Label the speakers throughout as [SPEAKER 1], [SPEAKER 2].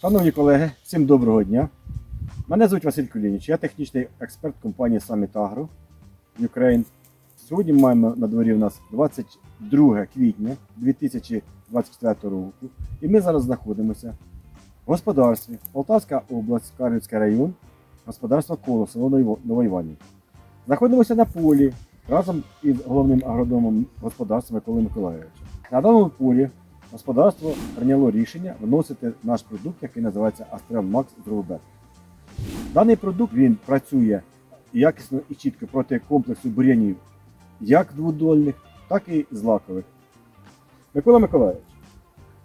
[SPEAKER 1] Шановні колеги, всім доброго дня. Мене звуть Василь Кулініч, я технічний експерт компанії Summit Agro Ukraine. Сьогодні маємо на дворі у нас 22 квітня 2024 року. І ми зараз знаходимося в господарстві Полтавська область, Карлівський район, господарство Коло, село Ново- Знаходимося на полі разом із головним агрономом господарства Миколою Миколаївичем. На даному полі господарство прийняло рішення вносити наш продукт, який називається Max з Рубет. Даний продукт він працює якісно і чітко проти комплексу бур'янів, як дводольних, так і злакових. Микола Миколаївич,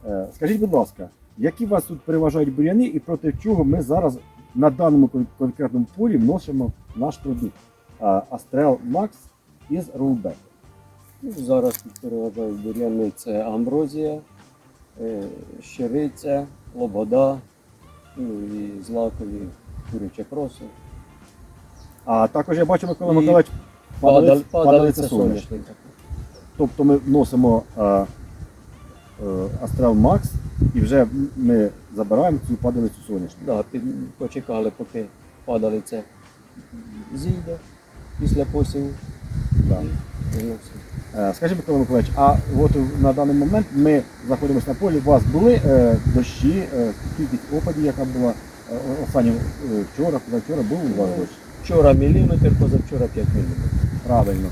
[SPEAKER 1] е, скажіть, будь ласка, які вас тут переважають бур'яни і проти чого ми зараз на даному конкретному полі вносимо наш продукт Astrel Max із?
[SPEAKER 2] Ну, Зараз тут переважають бур'яни це амброзія, е, щириця, лобода, ну і злакові куряче кросо.
[SPEAKER 1] А також я бачу, Микола
[SPEAKER 2] І
[SPEAKER 1] Миколаївич,
[SPEAKER 2] Падаль,
[SPEAKER 1] падалиця,
[SPEAKER 2] падалиця соняшника.
[SPEAKER 1] Тобто ми вносимо е, е, Astrel Max і вже ми забираємо цю падалицю соняшника.
[SPEAKER 2] Да, під, почекали, поки падалиця зійде після посіву.
[SPEAKER 1] Да.
[SPEAKER 2] І вносимо.
[SPEAKER 1] Е, Скажіть, Микола Миколаївич, а от на даний момент ми знаходимося на полі. У вас були е, дощі, е, кількість опадів, яка була е, останнім е, вчора, позавчора був у вас дощ?
[SPEAKER 2] Вчора міліметр, позавчора 5 міліметрів.
[SPEAKER 1] Правильно.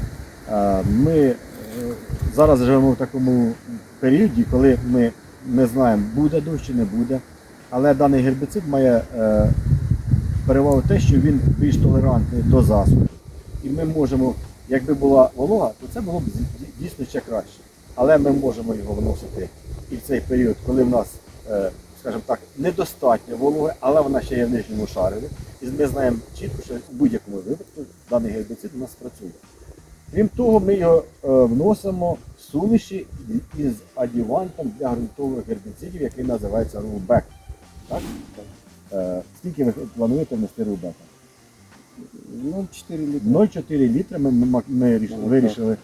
[SPEAKER 1] Е, Ми е, зараз живемо в такому періоді, коли ми не знаємо, буде дощ чи не буде. Але даний гербіцид має е, перевагу те, що він більш толерантний до засухи. І ми можемо, якби була волога, то це було б дійсно ще краще. Але ми можемо його вносити і в цей період, коли в нас, е, скажімо так, недостатньо вологи, але вона ще є в нижньому шарові. І ми знаємо чітко, що в будь-якому випадку даний гербіцид у нас працює. Крім того, ми його е, вносимо в суміші із адювантом для ґрунтових гербіцидів, який називається рулбек. Так? Е, скільки ви плануєте внести рулбека?
[SPEAKER 2] 0,4 літри.
[SPEAKER 1] 0,4 літри ми, ми, ми рішили,
[SPEAKER 2] Ну,
[SPEAKER 1] вирішили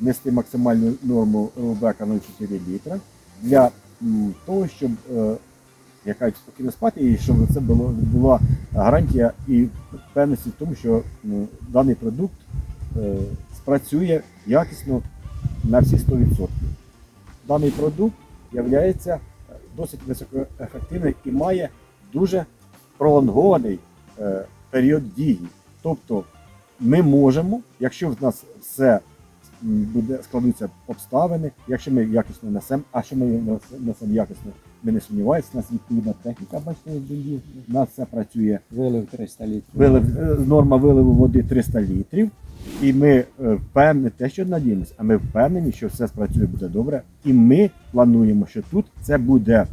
[SPEAKER 1] внести максимальну норму рулбека 0,4 літра для м, того, щоб е, яка спокійно спати, і щоб це було, була гарантія і впевненість в тому, що м, даний продукт е, спрацює якісно на всі 100%. Даний продукт є досить високоефективним і має дуже пролонгований е, період дії. Тобто ми можемо, якщо в нас все буде складуться обставини, якщо ми якісно несемо, а що ми несемо якісно, ми не сумніваємося, у нас відповідна техніка, бачите, ось у нас все працює.
[SPEAKER 2] Вилив 300 літрів.
[SPEAKER 1] Вилив, е, норма виливу води 300 літрів. І ми е, впевнені, те, що надіємося, а ми впевнені, що все спрацює буде добре. І ми плануємо, що тут це буде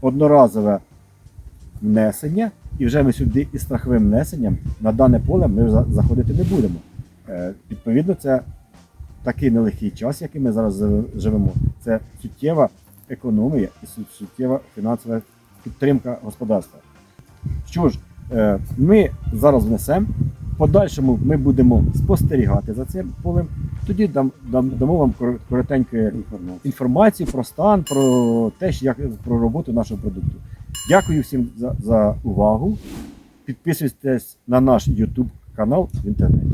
[SPEAKER 1] одноразове внесення, і вже ми сюди із страховим внесенням на дане поле ми за- заходити не будемо. Е, Відповідно, це такий нелегкий час, який ми зараз живемо. Це суттєва економія і суттєва фінансова підтримка господарства. Що ж, е, ми зараз внесемо. В подальшому ми будемо спостерігати за цим полем. Тоді дам, дам, дамо вам кор- коротеньку інформацію про стан, про те, як про роботу нашого продукту. Дякую всім за, за увагу. Підписуйтесь на наш YouTube канал в інтернеті.